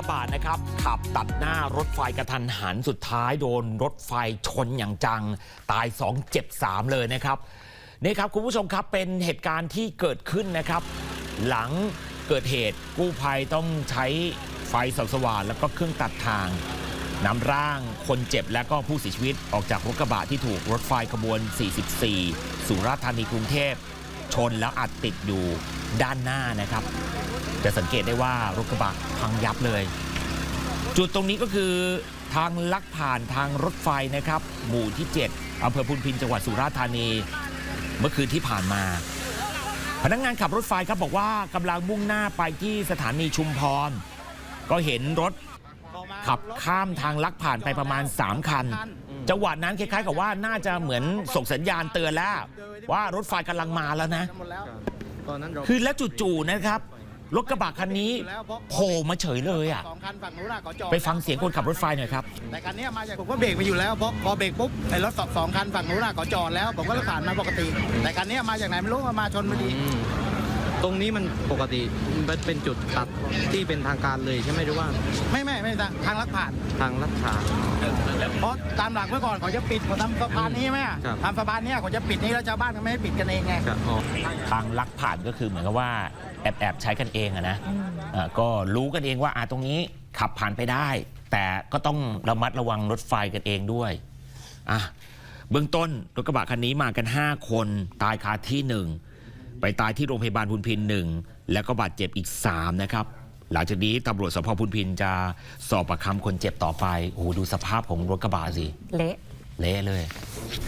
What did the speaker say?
ระบะนะครับ ขับตัดหน้ารถไฟกระทันหันสุดท้ายโดนรถไฟชนอย่างจัง ตาย 2 เจ็บ 3 เลยนะครับนี่ครับคุณผู้ชมครับเป็นเหตุการณ์ที่เกิดขึ้นนะครับ หลังเกิดเหตุกู้ภัยต้องใช้ไฟส่องสว่างแล้วก็เครื่องตัดทางนำร่างคนเจ็บและก็ผู้เสียชีวิตออกจากรถกระบะที่ถูกรถไฟขบวน 44 สุราษฎร์ธานีกรุงเทพชนแล้วอัดติดอยู่ ด้านหน้านะครับ จะสังเกตได้ว่ารถกระบะพังยับเลย จุดตรงนี้ก็คือทางลักผ่านทางรถไฟนะครับ หมู่ที่ 7อำเภอพุนพินจังหวัดสุราษฎร์ธานี เมื่อคืนที่ผ่านมา พนักงานขับรถไฟครับบอกว่ากำลังมุ่งหน้าไปที่สถานีชุมพร ก็เห็นรถขับข้ามทางลักผ่านไปประมาณ 3 คัน จังหวะนั้นคล้ายๆ กับว่าน่าจะเหมือนส่งสัญญาณเตือนแล้ว ว่ารถไฟกำลังมาแล้วนะ ตอนนั้นเราคือแล้วจู่ๆนะครับรถกระบะคันนี้โผล่มาเฉยเลยอะสองคันฝั่งนู้นน่ะเขาจอดไปฟังเสียงคนขับรถไฟหน่อยครับ แต่คันเนี้ยมาจากผมก็เบรกไปอยู่แล้วเพราะพอเบรกปุ๊บไอ้รถสองสองคันฝั่งนู้นน่ะเขาจอดแล้ว ผมก็เลยผ่านมาปกติ แต่คันเนี้ยมาจากไหนไม่รู้มาชนพอดีอืม ตรงนี้มันปกติมันเป็นจุดตัดที่เป็นทางการเลยใช่ไหมหรือว่าไม่ไม่ไม่ทางทางลักผ่าน ทางลัดขาเพราะตามหลักเมื่อก่อนเขาจะปิดเขาทำสะพานนี้ไหมอะครับ ทำสะพานเนี้ยเขาจะปิดนี้แล้วชาวบ้านก็ไม่ให้ปิดกันเองไง ครับอ๋อ ทางลักผ่านก็คือเหมือนกับว่าแอบแอบใช้กันเองอะนะอ่าก็รู้กันเองว่าอ่าตรงนี้ขับผ่านไปได้ แต่ก็ต้องระมัดระวังรถไฟกันเองด้วยอะเบื้องต้นรถกระบะคันนี้มากัน 5 คนตายคาที่หนึ่ง ไปตายที่โรงพยาบาลพุนพินหนึ่งแล้วก็บาดเจ็บอีก 3 นะครับ หลังจากนี้ตำรวจสพพุนพินจะสอบปากคำคนเจ็บต่อไปโอ้โหดูสภาพของรถกระบะสิ เละ เละเลย